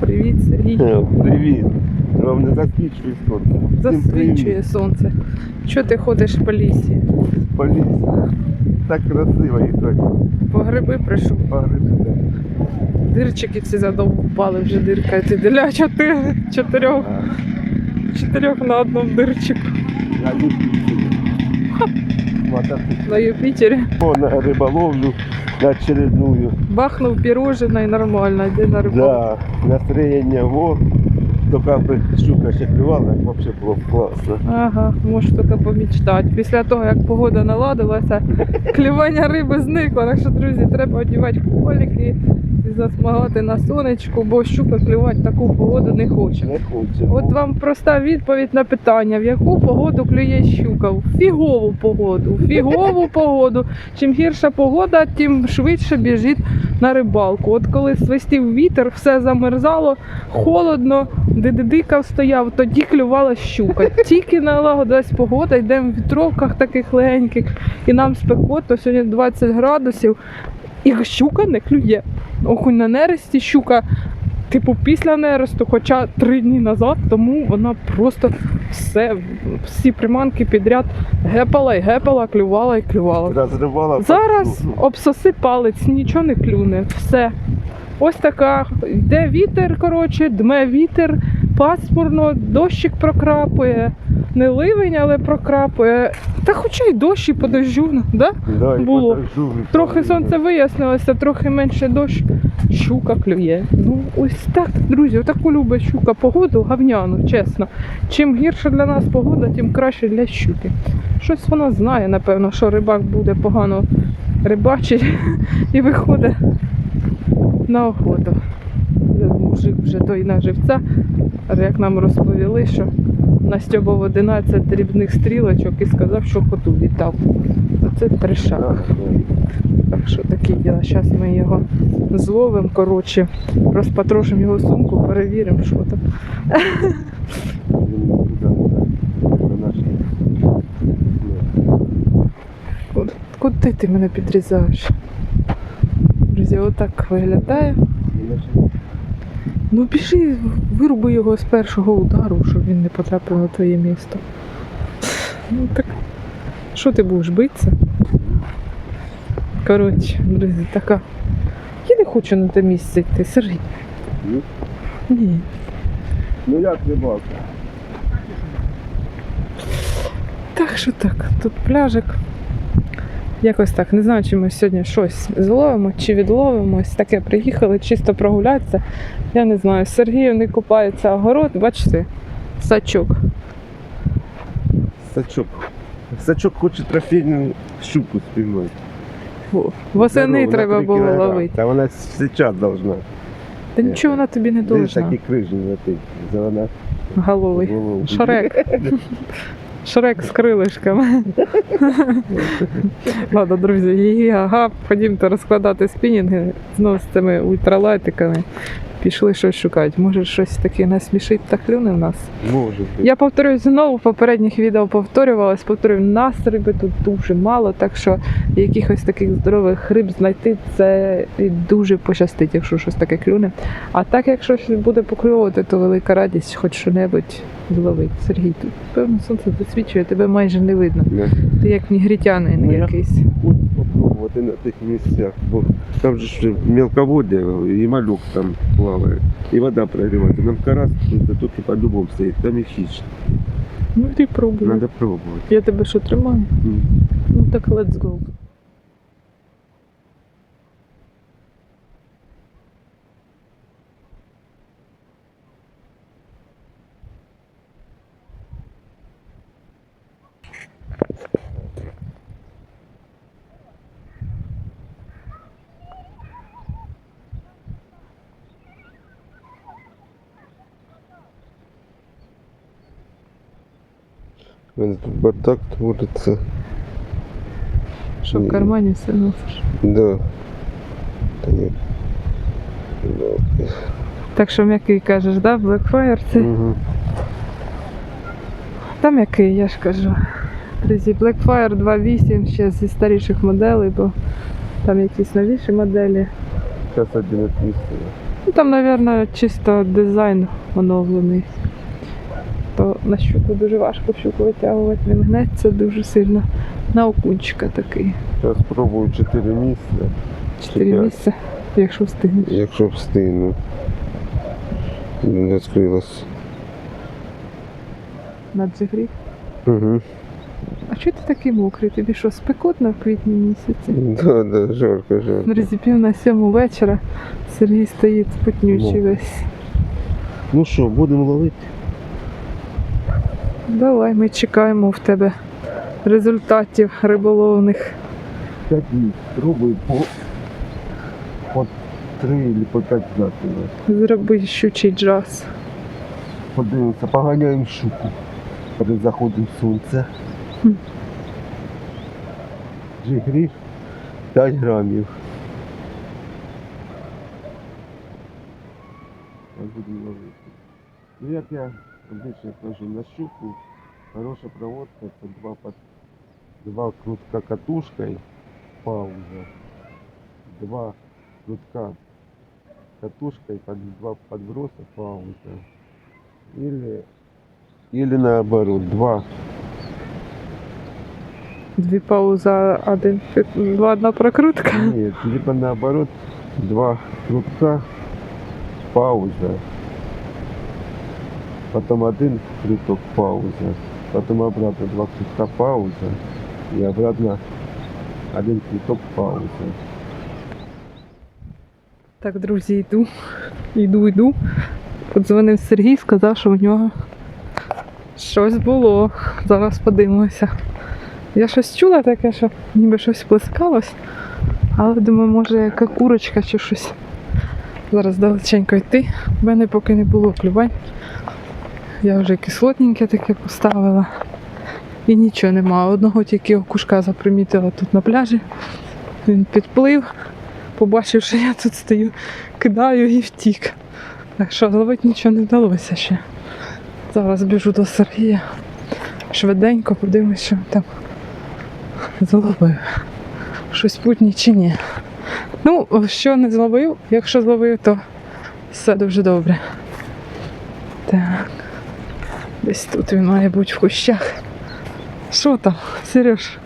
Привіт, Сергій. Е, Привіт. Вам не засвічує сонце. Засвічує сонце. Чого ти ходиш по лісі? привіт. Поліція. Так красиво і так По гриби прийшов. погребе. Дирчики ці задовбали вже диркають. Для чотирьох, чотирьох, чотирьох на одному дирчику. На Юпітері. На Юпітері. О, на риболовлю, на очередную. Бахнув пірожина і нормально, йде на рибалку. Да, настроєння вор. Тільки аби щука ще клювала, взагалі було б класно. Ага, можеш тільки помічтати. Після того, як погода наладилася, клювання риби зникло. Так що, друзі, треба одягати коліки засмагати на сонечку, бо щука клювати таку погоду не хоче. Не хоче. От вам проста відповідь на питання, в яку погоду клює щука? В фігову погоду. В фігову погоду. Чим гірша погода, тим швидше біжить на рибалку. От коли свистів вітер, все замерзало, холодно, дидидикав стояв, тоді клювала щука. Тільки налагодилась погода, йдемо в вітровках таких легеньких, і нам спекотно, сьогодні 20 градусів, і щука не клює. Окунь на нересті, щука типу після нересту, хоча три дні назад, тому вона просто все, всі приманки підряд гепала і гепала, клювала і клювала. Розривала. Зараз обсоси палець, нічого не клюне. Все. Ось така. Йде вітер, коротше, дме вітер, пасмурно, дощик прокрапує. Не ливень, але прокрапує. Та хоча й дощ і по дощу, да? Да, і було. Трохи сонце вияснилося, трохи менше дощ, щука клює. Ну, ось так, друзі, отаку любить щука погоду, гавняну, чесно. Чим гірша для нас погода, тим краще для щуки. Щось вона знає, напевно, що рибак буде погано рибачить і виходить на охоту. Мужик вже той на живця, як нам розповіли, що настьобав 11 дрібних стрілочок і сказав, що коту літав. Оце трешак. Так, Так що такі діла. Зараз ми його зловимо, коротше, розпотрошимо його сумку, перевіримо, що там. куди ти мене підрізаєш? Друзі, отак виглядає. Ну біжи, вируби його з першого удару, щоб він не потрапив на твоє місто. Ну так. Що ти будеш битися? Коротше, друзі, така. Я не хочу на те місце йти, Сергій. Ні? Ні. Ну як рибалка? Так що так, тут пляжик. Якось так. Не знаю, чи ми сьогодні щось зловимо, чи відловимось. Таке приїхали чисто прогулятися. Я не знаю. Сергій не купається огород, бачите, сачок. Сачок. Сачок хоче трофейну щуку спіймати. Во. Восени Здорово, треба було ловити. Та вона зараз должна. Та нічого вона тобі не Десь должна. такі крижні летить. Зелена Головий. голову. Шрек. Шрек з крилишками. Ладно, друзі, її ага, ходімте розкладати спінінги знову з цими ультралайтиками. Пішли щось шукати. Може щось таке насмішить та клюне в нас. Може. Я повторюю знову, в попередніх відео повторювалась, повторюю, нас риби тут дуже мало, так що якихось таких здорових риб знайти це дуже пощастить, якщо щось таке клюне. А так, якщо щось буде поклювати, то велика радість хоч що-небудь зловити. Сергій, тут певно сонце засвічує, тебе майже не видно. Не Ти як нігрітянин Ну, якийсь. Хочу попробувати на тих місцях, бо там же ж мелководдя і малюк там плаває, И вода прогрівається. Нам карась тут по-любому стоит, там і хищ. Ну ти пробуй. Надо пробовать. Я тебе що тримаю? Mm. Ну так let's go. Мене тут бардак твориться. Що в кармані все носиш? Да. Та ні. Ну, Так що м'який кажеш, да? Blackfire це. Угу. Там який, я ж кажу. Друзі, Blackfire 2.8 ще зі старіших моделей, бо там якісь новіші моделі. Зараз один відпустили. Ну, там, мабуть, чисто дизайн оновлений. То на щуку дуже важко щуку витягувати, він гнеться дуже сильно. На окунчика такий. Зараз спробую 4 місця, Чотири місця, якщо встигнеш. якщо встигну. Не відкрилось. На джигрі. Угу. А чого ти такий мокрий? Тобі що, спекотно в квітні місяці? Да, да, жарко, жарко. Друзі, пів на сьому вечора Сергій стоїть спотнючий весь. Ну що, будемо ловити? Давай, ми чекаємо в тебе результатів риболовних. 5 місць. Спробую по, по 3 або по 5 закидати. Зроби щучий джаз. Подивимося, поганяємо щуку перед заходом сонця. Хм. Жигрі 5 грамів. Будемо ловити. Ну як я обично кажу, на щуку хороша проводка це два под... два крутка катушкой, пауза. Два крутка катушкой под два подброса, пауза. Или, или наоборот, два. Дві паузи, один два одна прокрутка. Нет, либо наоборот, два крутка, пауза. Потом один круток, пауза. Потом обратно два крутка, пауза. И обратно один круток, пауза. Так, друзі, йду. Йду, йду. Подзвонив Сергій, сказав, що в нього щось було. Зараз подивимося. Я щось чула таке, що ніби щось плескалось. Але думаю, може яка курочка чи щось. Зараз далеченько йти. У мене поки не було клювань. Я вже кислотненьке таке поставила. І нічого нема. Одного тільки окушка запримітила тут на пляжі. Він підплив, побачив, що я тут стою, кидаю і втік. Так що зловити нічого не вдалося ще. Зараз біжу до Сергія. Швиденько подивимось, що там зловив. Щось путній чи ні. Ну, що не зловив, якщо зловив, то все дуже добре. Так. Десь тут він має бути в кущах. Що там, Сереж?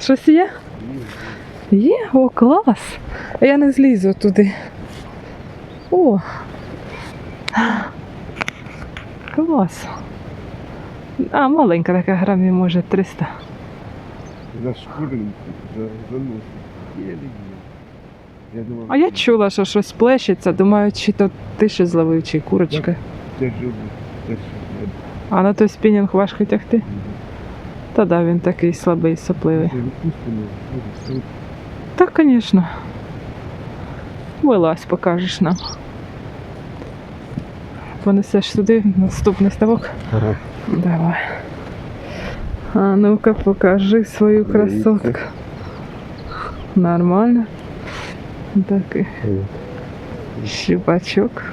Щось є? Є? О, клас! А я не злізу туди. О! Клас. А, маленька така грамів, може 300. Зашкуренный, за, заносит. Еле-еле. Я думал, А я чула, що щось плещеться, думаю, чи то ти ще зловив, чи курочка. Тяжелый, тяжелый. А на той спінінг важко тягти. Та да, він такий слабий, сопливий. Так, звісно. Вилазь, покажеш нам. Понесеш сюди наступний ставок. Ага. Давай. А ну-ка покажи свою красотку. Нормально. Такий щупачок.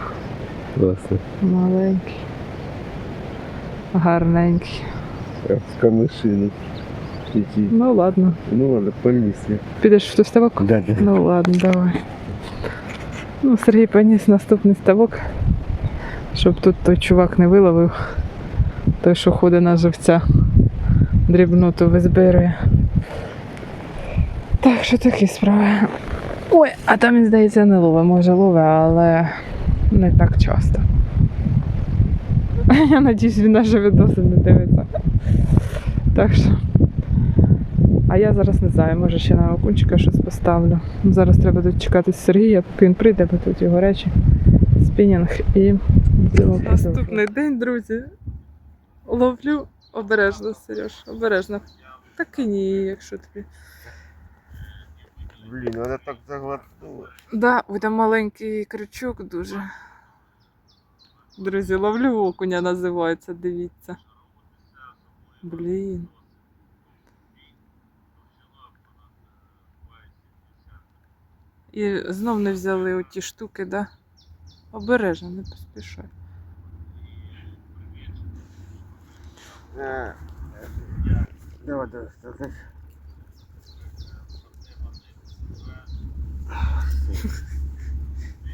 Классно. Маленький. Камышины. Идти. Ну ладно. Ну ладно, полиция. Підеш в той ставок? Да, да. Ну ладно, давай. Ну, Сергій поніс наступний ставок, щоб тут той чувак не виловив. Той, що ходить на живця. Дрібноту визбирує. Так що такі справи. Ой, а там, здається, не ловить, може ловить, але не так часто. Я надіюсь, він наші відоси не дивиться. Так що. А я зараз не знаю, може ще на окунчика щось поставлю. Зараз треба тут чекати Сергія, поки він прийде, бо тут його речі, спінінг і будемо Наступний день, друзі. Ловлю обережно, Сереж, обережно. Так і ні, якщо тобі. Блин, она так заглотнула. Да, ой, там маленький крючок дуже. Друзі, ловлю окуня називається, дивіться. Блін. І знов не взяли оті штуки, да? Обережно, не поспішай. Давай, давай, давай.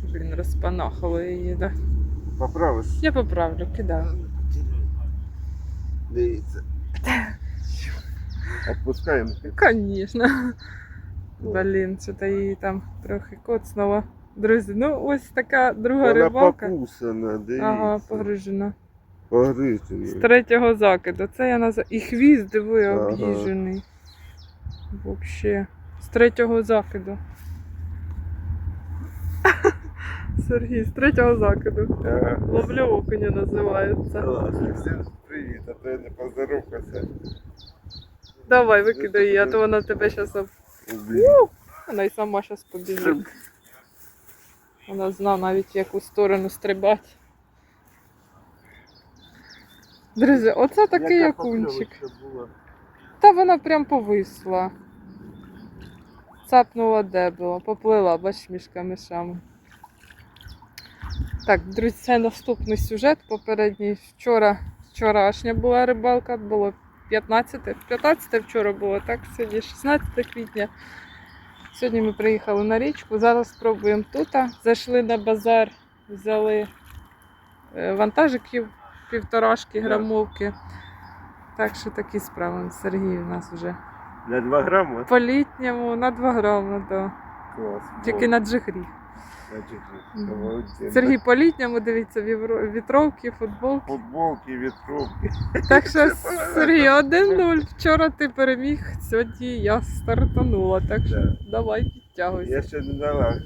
Блін, розпанахало її, да. Поправиш? Я поправлю, кидаю. Дивіться. Отпускаємо. Звісно. Блін, що-то її там трохи коцнуло. Друзі, ну ось така друга Вона рибалка. покусана, дивіться. Ага, погрижена. З третього закиду. Це я називаю. І хвіст диви Ага. об'їжджений. Вообще. З третього закиду. Сергій, з третього закиду. Ага. Ловлю окуня називається. Класно. Всім привіт, а то я не поздоровкався. Давай, викидай її, а то вона тебе зараз об... Вона й сама зараз побіжить. Вона знає навіть в яку сторону стрибати. Друзі, оце такий Яка окунчик. покльовочка була. Та вона прям повисла. Цапнула де було, поплила, бач, між камешами. Так, друзі, це наступний сюжет. Попередній вчора, вчорашня була рибалка, було 15, 15 вчора було, так, сьогодні 16 квітня. Сьогодні ми приїхали на річку. Зараз спробуємо тут. Зайшли на базар, взяли е, вантажиків півторашки Так. грамовки. Так що такі справи. Сергій у нас вже На 2 грами? по літньому на 2 грами, да. Клас. тільки на джигрі. Значить. Сергій по літньому дивіться вітровки, футболки. Футболки, вітровки. Так що Сергій 1-0. Вчора ти переміг, сьогодні я стартанула. Так що Да. давай підтягуйся. Я ще не дала.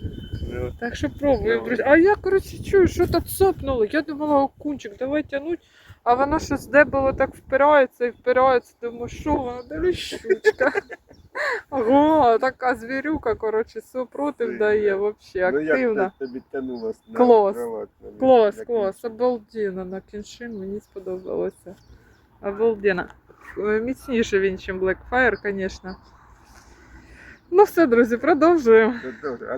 Так що пробуй. А я, коротше, чую, що то цопнуло. Я думала, окунчик, давай тягнуть. А воно щось де було так впирається і впирається. Думаю, що воно, де щучка. Ого, така звірюка, коротше, супротив дає, взагалі, Ну як активна. тобі на Клас. кровать? на- Клас, на клас, обалденно. На кіншин мені сподобалося. Обалденно. Е, Міцніше він, ніж Blackfire, звісно. Ну все, друзі, продовжуємо. Це добре.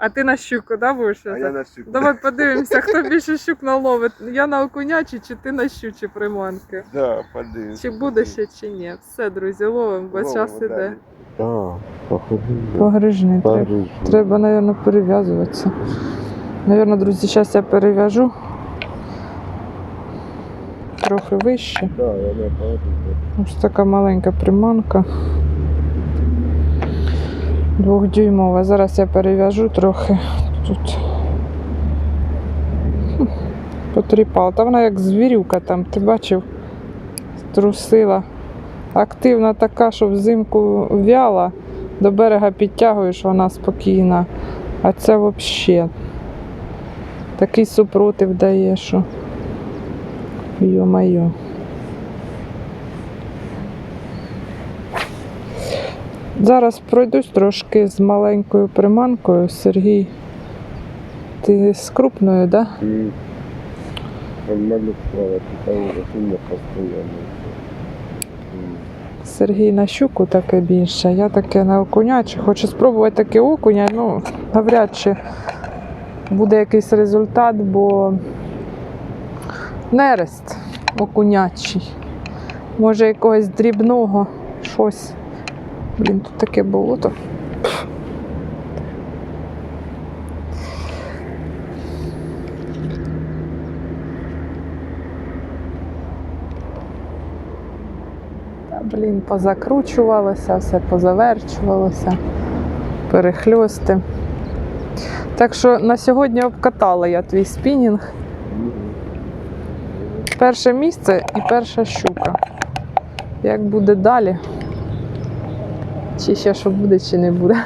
А ти на щуку, да, будеш? А я на щуку. Давай подивимося, хто більше щук наловить. Я на окунячі чи ти на щучі приманки. Да, подивимось. Чи буде ще, чи ні. Все, друзі, ловимо, бо час іде. Так, походу. Погрижений треба. Треба, мабуть, перев'язуватися. Навірно, друзі, зараз я перев'яжу. Трохи вище. Ось така маленька приманка. Двохдюймова. Зараз я перев'яжу трохи тут. Потріпала. Та вона як звірюка там, ти бачив, струсила. Активна така, що взимку в'яла, до берега підтягуєш, вона спокійна. А це взагалі такий супротив дає, що. Йо-майо. Зараз пройдусь трошки з маленькою приманкою. Сергій, ти з крупною, так? Да? М. Он там сильно постоянно. Сергій на щуку таке більше, я таке на окуняче. Хочу спробувати таке окуня, ну, навряд чи буде якийсь результат, бо нерест окунячий. Може якогось дрібного щось. Блін, тут таке болото. Блін, позакручувалося, все позаверчувалося, перехльости. Так що на сьогодні обкатала я твій спінінг. Перше місце і перша щука. Як буде далі? Чи ще що буде, чи не буде.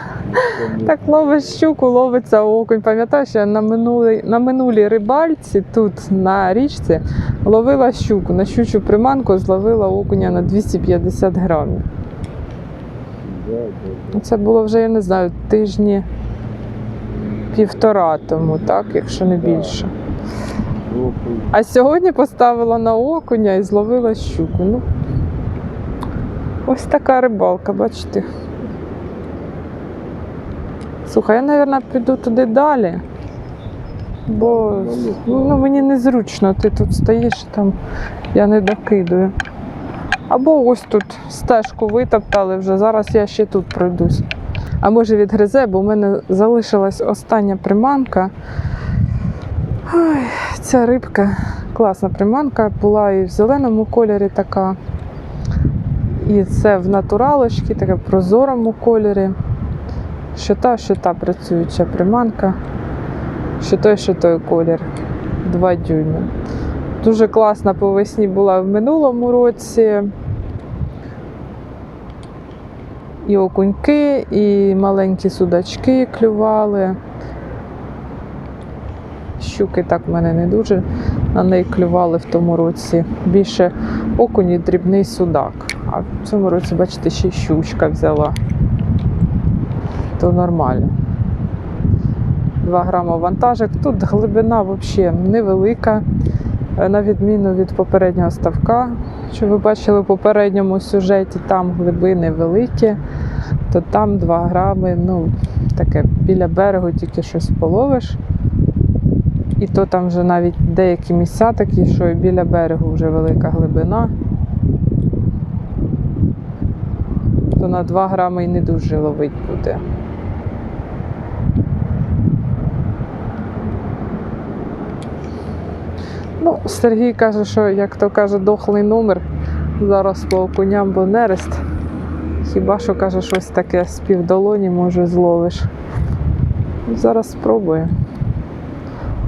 Так ловиш щуку, ловиться окунь. Пам'ятаєш, я на минулій, на минулій рибальці тут на річці ловила щуку. На щучу приманку зловила окуня на 250 грамів. Це було вже, я не знаю, тижні півтора тому, так, якщо не більше. А сьогодні поставила на окуня і зловила щуку. Ну, ось така рибалка, бачите. Слухай, я, мабуть, піду туди далі. Бо ну, мені незручно, ти тут стоїш, там я не докидую. Або ось тут стежку витоптали вже, зараз я ще тут пройдусь. А може відгризе, бо в мене залишилась остання приманка. Ой, ця рибка, класна приманка, була і в зеленому кольорі така. І це в натуралочці, таке в прозорому кольорі. Що та, що та працююча приманка, що той, що той колір. 2 дюйми. Дуже класна по весні була в минулому році. І окуньки, і маленькі судачки клювали. Щуки так в мене не дуже на неї клювали в тому році. Більше окунь і дрібний судак. А в цьому році, бачите, ще щучка взяла. То нормально. 2 грама вантажик. Тут глибина взагалі невелика, е, на відміну від попереднього ставка, що ви бачили в попередньому сюжеті, там глибини великі, то там 2 грами, ну, таке біля берегу тільки щось половиш. І то там вже навіть деякі місця такі, що і біля берегу вже велика глибина. То на 2 грами і не дуже ловить буде. Ну, Сергій каже, що, як то каже, дохлий номер зараз по окуням, бо нерест. Хіба що каже, щось таке з півдолоні, може, зловиш. Зараз спробую.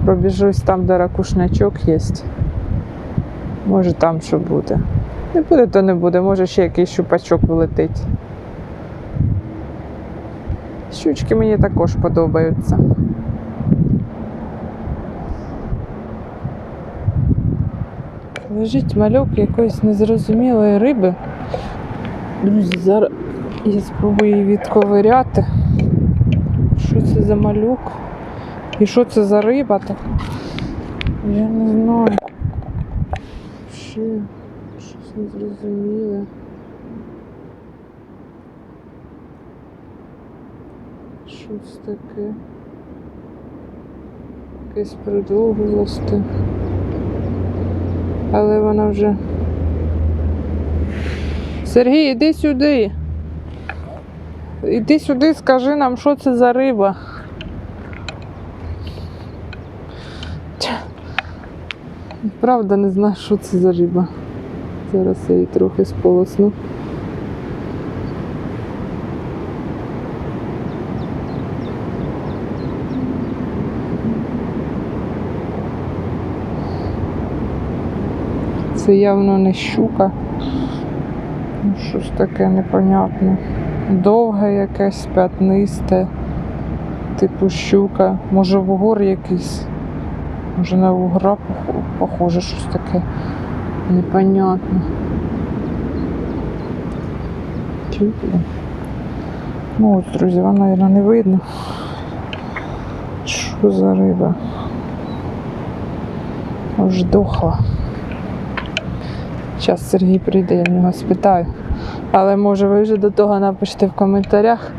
Пробіжусь там, де ракушнячок є. Може там що буде. Не буде, то не буде, може ще якийсь щупачок вилетить. Щучки мені також подобаються. Лежить мальок якоїсь незрозумілої риби. Друзі, зараз я спробую її відковиряти. Що це за малюк? І що це за риба так? Я не знаю. Ще щось незрозуміле. Щось таке. Якесь продовгувосте. Але вона вже. Сергій, іди сюди. Іди сюди, скажи нам, що це за риба. Правда, не знаю, що це за риба. Зараз я її трохи сполосну. Це явно не щука. Щось таке непонятне. Довге якесь, п'ятнисте, типу щука. Може вугор якийсь. Може на вугра похоже, щось таке непонятне. Ну ось, друзі, вам, мабуть, не видно. Що за риба? Аж дохла. Зараз Сергій прийде, я в нього спитаю. Але може ви вже до того напишете в коментарях.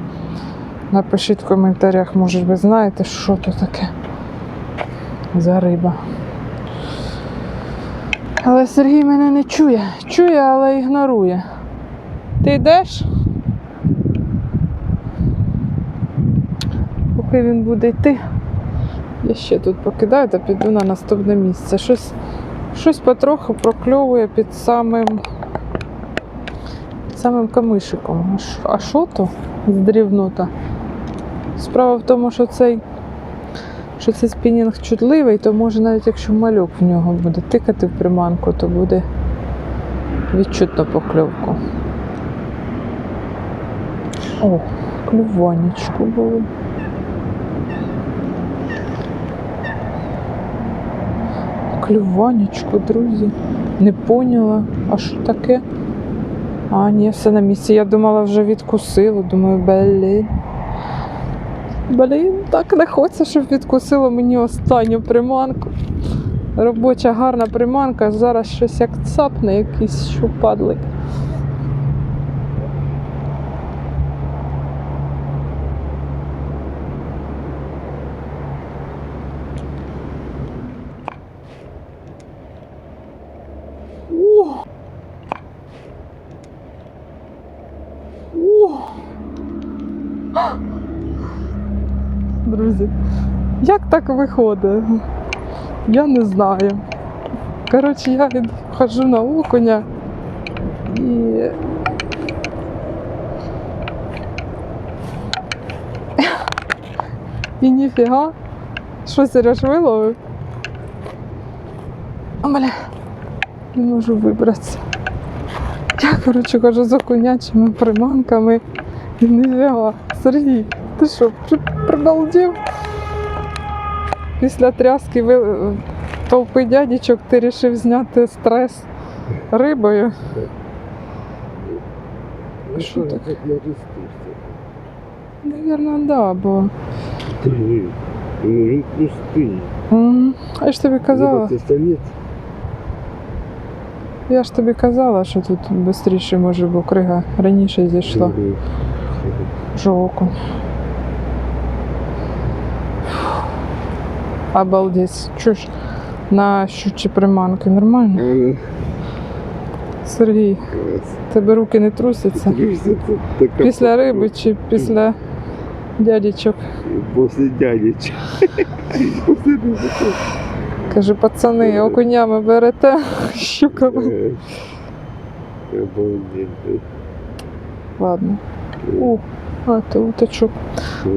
Напишіть в коментарях, може ви знаєте, що то таке за риба. Але Сергій мене не чує. Чує, але ігнорує. Ти йдеш? Поки він буде йти, я ще тут покидаю та піду на наступне місце. Щось, щось потроху прокльовує під самим, самим камишиком. А що то з дрівнота? Справа в тому, що цей що цей спінінг чутливий, то може навіть якщо малюк в нього буде тикати в приманку, то буде відчутно покльовку. О, клюванечку було. Клюванечку, друзі. Не поняла. А що таке? А, ні, все на місці. Я думала, вже відкусило. Думаю, блін. Блін, так не хочеться, щоб відкусило мені останню приманку. Робоча гарна приманка, зараз щось як цапне, якийсь щупадлик. О! О! друзі. Як так виходить? Я не знаю. Коротше, я йду, хожу на окуня і. І ніфіга. Що Сереж виловив? А бля, не можу вибратися. Я, коротше, кажу, з окунячими приманками. І ніфіга. Сергій, ти що, при, прибалдів? Після тряски ви... толпи дядічок ти вирішив зняти стрес рибою. Що так? Навірно, да, бо. Ти, ну він пустий. Я ж тобі казала, я ж тобі казала, що тут швидше може, бо крига раніше зійшла. Жовку. Обалдеть. Чуєш, на щучі приманки нормально? Сергій, тебе руки не трусяться? Така Після риби чи після дядічок? После риби. Каже, пацани, окунями берете щуками. Е, Обалдеть. Ладно. Ух, а ти утечок.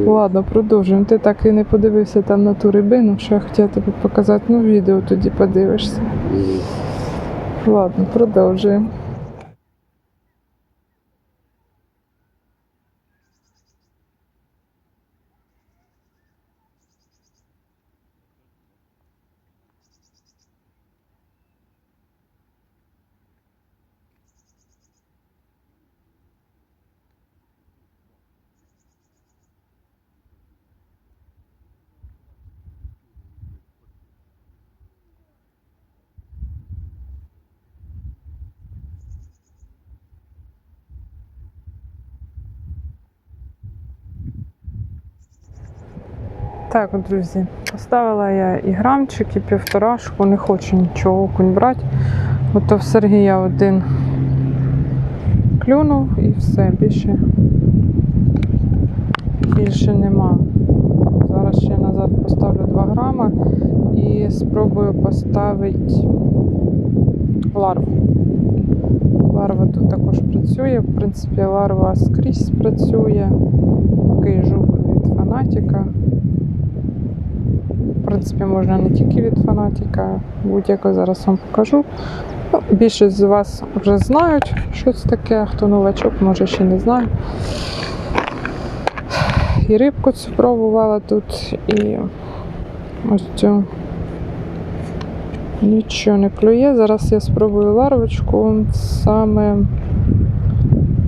Ладно, продовжуємо. Ти так і не подивився там на ту рибину, що я хотіла тобі показати. Ну, відео тоді подивишся. Ладно, продовжуємо. Так, друзі, поставила я і грамчик, і півторашку, не хочу нічого окунь брати. Ото в Сергія один клюнув і все, більше, більше нема. Зараз ще назад поставлю 2 грама і спробую поставити ларву. Ларва тут також працює. В принципі, ларва скрізь працює. Такий жук від фанатіка. Принципі, можна не тільки від фанатіка, будь-яко зараз вам покажу. Ну, більшість з вас вже знають, що це таке, хто новачок, може ще не знає. І рибку цю пробувала тут, і ось цю. Нічого не клює. Зараз я спробую ларвочку саме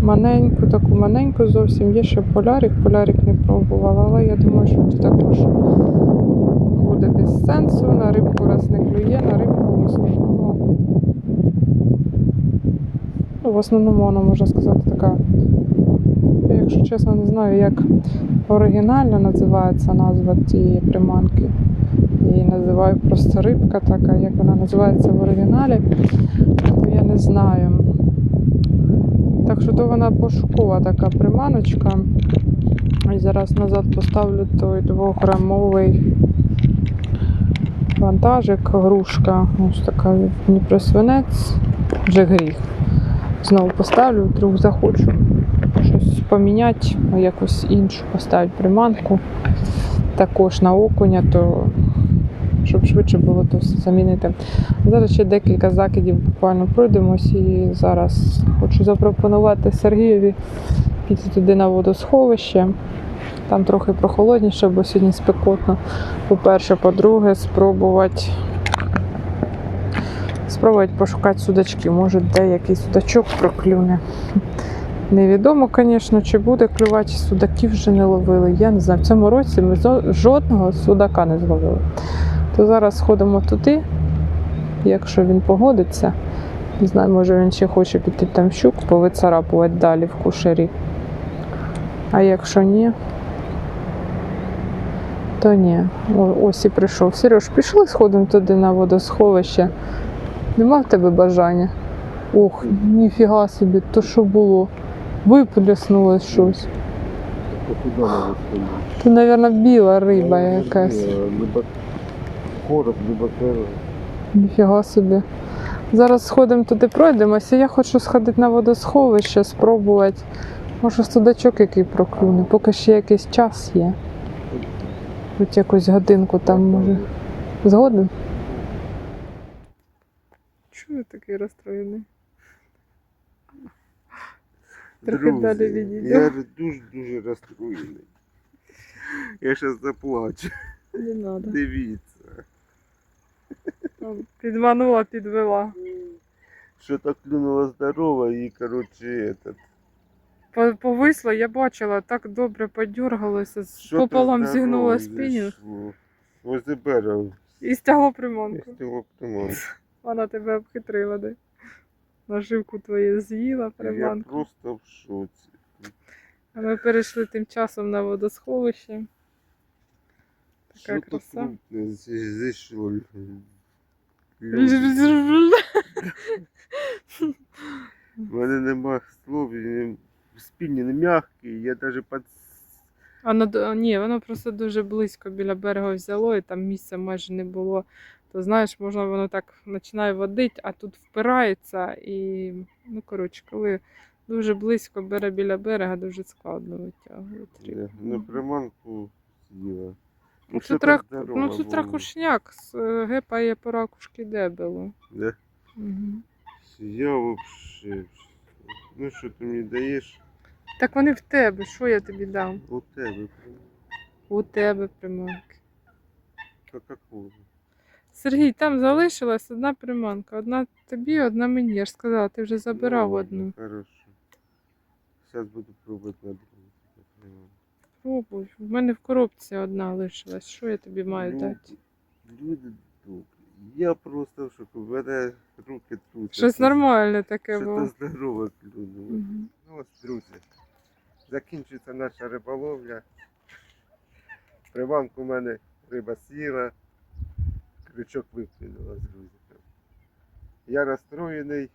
маленьку, таку маленьку зовсім. Є ще полярик, полярик не пробувала, але я думаю, що також сенсу. На рибку раз не клює, на рибку в основному. Ну, в основному вона можна сказати така. Якщо чесно, не знаю, як оригінально називається назва тієї приманки. Її називаю просто рибка така, як вона називається в оригіналі, то я не знаю. Так що то вона пошукова така приманочка. І зараз назад поставлю той двохграмовий вантажик, грушка. Ось така Дніпросвинець, вже гріх. Знову поставлю, вдруг захочу щось поміняти, якось іншу поставити приманку. Також на окуня, то щоб швидше було то все замінити. Зараз ще декілька закидів буквально пройдемось і зараз хочу запропонувати Сергієві піти туди на водосховище. Там трохи прохолодніше, бо сьогодні спекотно. По-перше, по-друге, спробувати спробувати пошукати судачки. Може, деякий судачок проклюне. Невідомо, звісно, чи буде клювати, судаків вже не ловили. Я не знаю. В цьому році ми жодного судака не зловили. То зараз сходимо туди, якщо він погодиться. Не знаю, може він ще хоче піти там щук, повицарапувати далі в кушері. А якщо ні, то ні. Ось і прийшов. Сереж, пішли сходимо туди на водосховище. Нема в тебе бажання? Ох, ніфіга собі, то що було? Виплеснулось щось. Це, мабуть, біла риба якась. Короб, либо крила. Ніфіга собі. Зараз сходимо туди, пройдемося. Я хочу сходити на водосховище, спробувати. Може, судачок який проклюне, поки ще якийсь час є. Хоч якусь годинку там може. Згоден? Чого ви такий розстроєний? Трохи далі відійдемо. я дуже-дуже розстроєний. Я зараз заплачу. Не треба. Дивіться. Підманула, підвела. Що так клюнула здорова і, коротше, этот. По- Повисло, я бачила, так добре подергалося, Що пополам зігнула спинінг зайшло. Возле берега. і стягло приманку. Стіло приманку. Вона тебе обхитрила, де? Наживку твою з'їла Я приманку. просто в шоці. А ми перейшли тим часом на водосховище. Така Що краса. крупне зі- зійшло. У мене нема слов, і спінні не м'які, я навіть під... Д- ні, воно просто дуже близько біля берега взяло, і там місця майже не було. То знаєш, можна воно так починає водити, а тут впирається і, ну коротше, коли дуже близько бере біля берега, дуже складно витягувати. На приманку з'їла. Ну, це, трак... ну, це тракушняк, з- е, гепає по ракушки дебелу. Да? Угу. Я вообще. Ну що ти мені даєш? Так вони в тебе, що я тобі дам? У тебе У тебе приманки. Кока-Кола. Сергій, там залишилась одна приманка. Одна тобі, одна мені. Я ж сказала, ти вже забирав Ну, ладно, одну. Хорошо. Зараз буду пробувати на другу. Пробуй. В мене в коробці одна лишилась. Що я тобі маю Ну, дати? Люди добрі. Я просто в шоку. В мене руки трусяться. Щось нормальне таке Що було. то здорове клюнуло. Мгм. Ну ось, друзі, закінчується наша риболовля. Приманку в мене риба сіла, крючок виплюнула з грузика. Я розстроєний,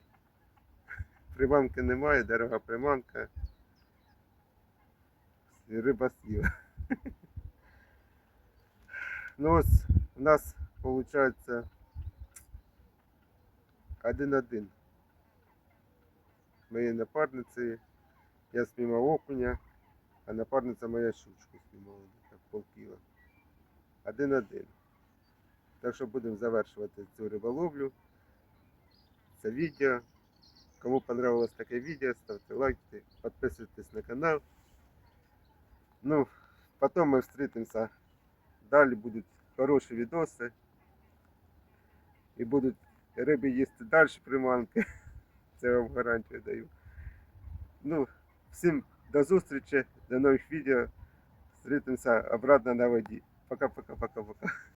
приманки немає, дорога приманка. І риба сіла. Ну ось у нас виходить один-один моєї напарниці. Я спіймав окуня, а напарниця моя щучку спіймала так полкіла. Один-один. Так що будемо завершувати цю риболовлю. Це відео. Кому понравилось таке відео, ставте лайки, підписуйтесь на канал. Ну, потім ми зустрінемося. Далі будуть хороші відоси. І будуть риби їсти далі приманки. Це вам гарантію даю. Ну, всім до зустрічі, до нових відео. Зустрітимося обратно на воді. Пока-пока-пока-пока.